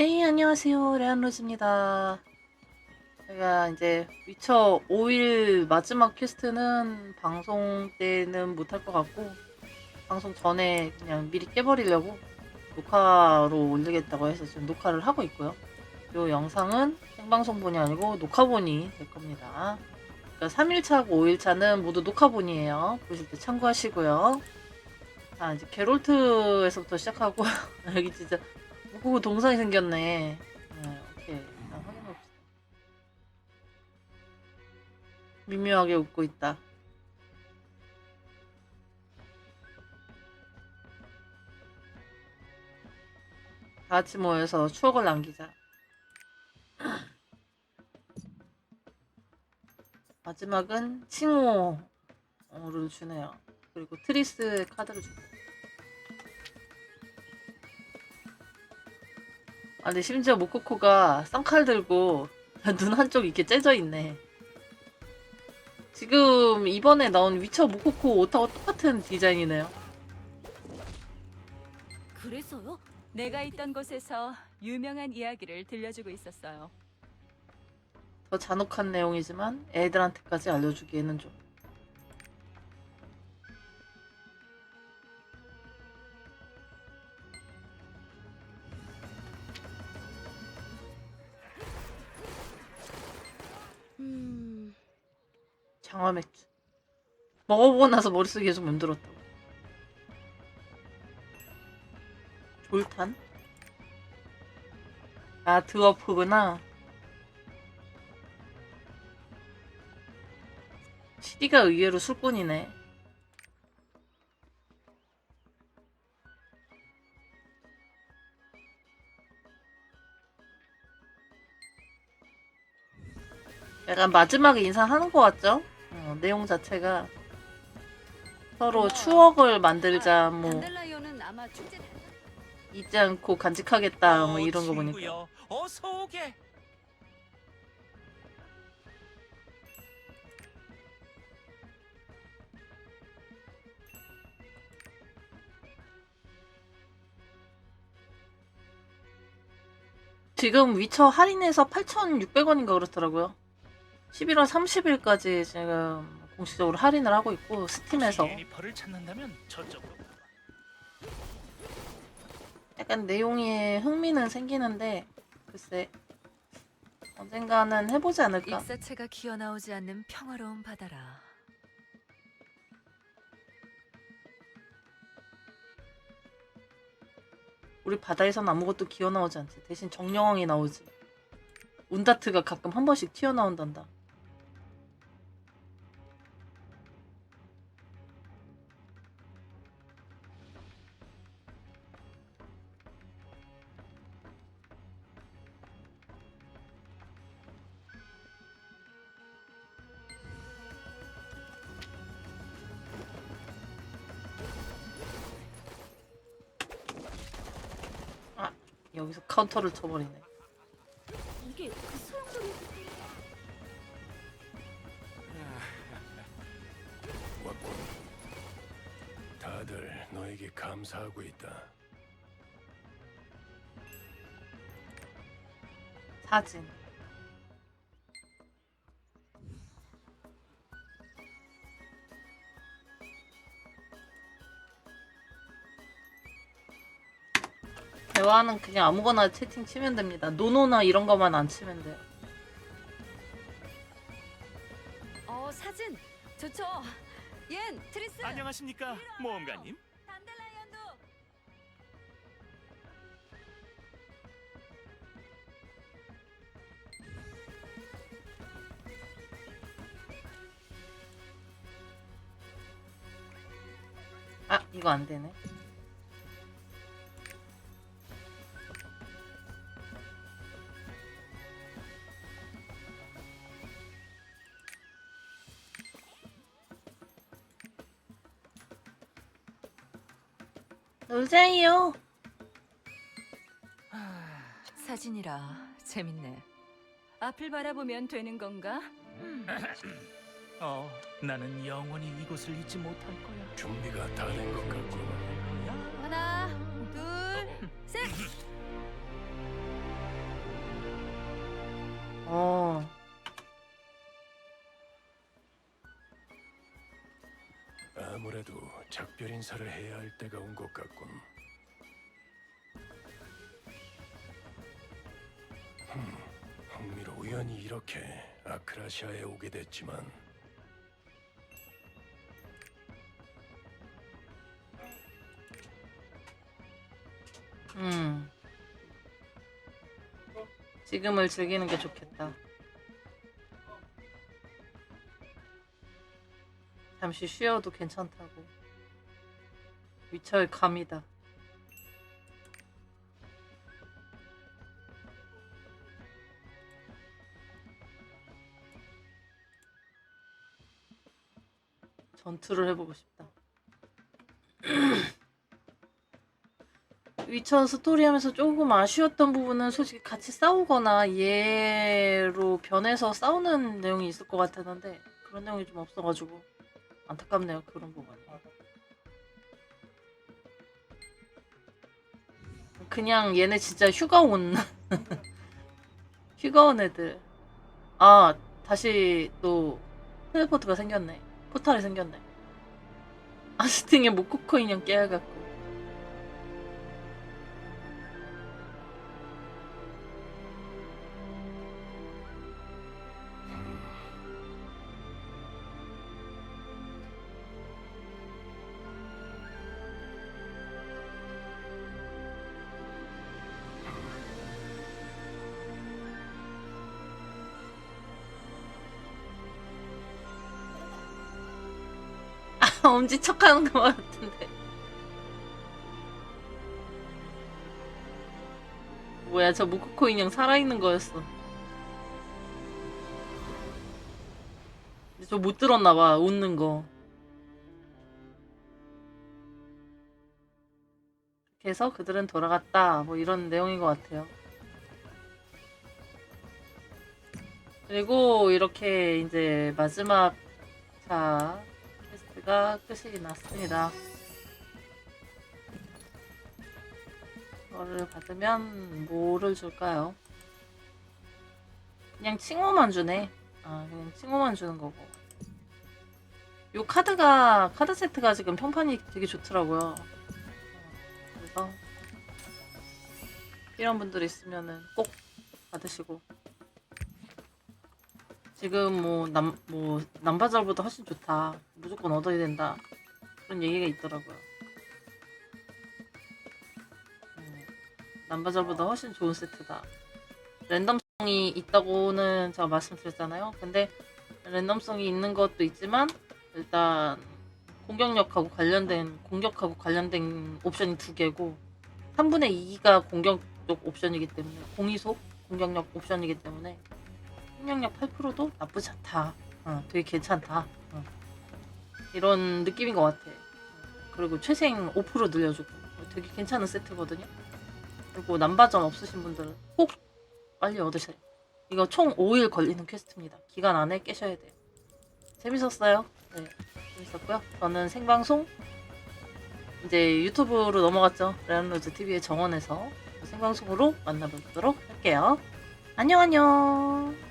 네, 안녕하세요. 레안로즈입니다. 제가 이제 위쳐 5일 마지막 퀘스트는 방송 때는 못할 것 같고, 방송 전에 그냥 미리 깨버리려고 녹화로 올리겠다고 해서 지금 녹화를 하고 있고요. 이 영상은 생방송본이 아니고 녹화본이 될 겁니다. 그러니까 3일차하고 5일차는 모두 녹화본이에요. 보실 때 참고하시고요. 자, 이제 게롤트에서부터 시작하고, 여기 진짜 오, 동상이 생겼네. 네, 오케이. 일단 확인해봅시다. 미묘하게 웃고 있다. 다 같이 모여서 추억을 남기자. 마지막은 칭호를 주네요. 그리고 트리스 카드를 주고. 아, 근데 심지어 모코코가 쌍칼 들고 눈 한쪽 이렇게 째져 있네. 지금 이번에 나온 위쳐 모코코 옷하고 똑같은 디자인이네요. 그래서요? 내가 있던 곳에서 유명한 이야기를 들려주고 있었어요. 더 잔혹한 내용이지만 애들한테까지 알려주기에는 좀. 음, 장화 맥주. 먹어보고 나서 머릿속이 계속 맴돌았다고. 졸탄? 아, 드워프구나. 시디가 의외로 술꾼이네. 약간 마지막에 인사하는 것 같죠? 어, 내용 자체가 서로 추억을 만들자 뭐 아마 축제 잊지 않고 간직하겠다 뭐 어, 이런 거 보니까 친구여, 어서 오게. 지금 위쳐 할인해서 8,600원인가 그렇더라고요. 11월 30일까지 지금 공식적으로 할인을 하고 있고 스팀에서 제니퍼를 찾는다면 저쪽으로. 약간 내용에 흥미는 생기는데 글쎄 언젠가는 해보지 않을까. 익사체가 기어 나오지 않는 평화로운 바다라. 우리 바다에선 아무것도 기어 나오지 않지. 대신 정령왕이 나오지. 운다트가 가끔 한 번씩 튀어나온단다. 여기서 카운터를 쳐버리네. 이게 그 소용돌이 왔군. 다들 너에게 감사하고 있다. 사진. 대화는 그냥 아무거나 채팅 치면 됩니다. 노노나 이런 것만 안 치면 돼요. 어 사진 좋죠. 옌 트리스 안녕하십니까, 모험가님. 단델라이언도 아, 이거 안 되네. 놀자요. 아, 사진이라 재밌네. 앞을 바라보면 되는 건가? 음. 어, 나는 영원히 이곳을 잊지 못할 거야. 준비가 다 된 것 같구나. 하나, 둘, 셋. 어. 아무래도 작별 인사를 해야 할 때가 온 것 같군. 흠, 흥미로 우연히 이렇게 아크라시아에 오게 됐지만 음. 지금을 즐기는 게 좋겠다. 잠시 쉬어도 괜찮다고. 위철 감이다. 전투를 해보고 싶다. 위쳐 스토리 하면서 조금 아쉬웠던 부분은 솔직히 같이 싸우거나 얘로 변해서 싸우는 내용이 있을 것 같았는데 그런 내용이 좀 없어가지고 안타깝네요 그런 부분이. 그냥 얘네 진짜 휴가 온 휴가 온 애들. 아 다시 또 텔레포트가 생겼네. 포탈이 생겼네. 아스팅의 모코코 인형 깨어갖고 엄지 척하는 것 같은데. 뭐야, 저 무코코 인형 살아있는 거였어. 저 못 들었나 봐, 웃는 거. 그렇게 해서 그들은 돌아갔다. 뭐 이런 내용인 것 같아요. 그리고 이렇게 이제 마지막 자 퀘스트가 끝이 났습니다. 이거를 받으면 뭐를 줄까요? 그냥 칭호만 주네. 아, 그냥 칭호만 주는 거고. 요 카드가, 카드 세트가 지금 평판이 되게 좋더라고요. 어, 그래서, 이런 분들 있으면은 꼭 받으시고. 지금 뭐, 남, 뭐, 남바잘보다 훨씬 좋다. 무조건 얻어야 된다. 그런 얘기가 있더라고요. 음, 남바잘보다 훨씬 좋은 세트다. 랜덤성이 있다고는 제가 말씀드렸잖아요. 근데 랜덤성이 있는 것도 있지만 일단 공격력하고 관련된 공격하고 관련된 옵션이 두 개고 3분의 2가 공격력 옵션이기 때문에 공이속 공격력 옵션이기 때문에 생명력 8%도 나쁘지 않다. 어, 되게 괜찮다. 어. 이런 느낌인 것 같아. 그리고 최생 5% 늘려주고 되게 괜찮은 세트거든요. 그리고 남바전 없으신 분들은 꼭 빨리 얻으세요. 이거 총 5일 걸리는 퀘스트입니다. 기간 안에 깨셔야 돼요. 재밌었어요. 네, 재밌었고요. 저는 생방송 이제 유튜브로 넘어갔죠. 레알로즈 TV의 정원에서 생방송으로 만나뵙도록 할게요. 안녕 안녕.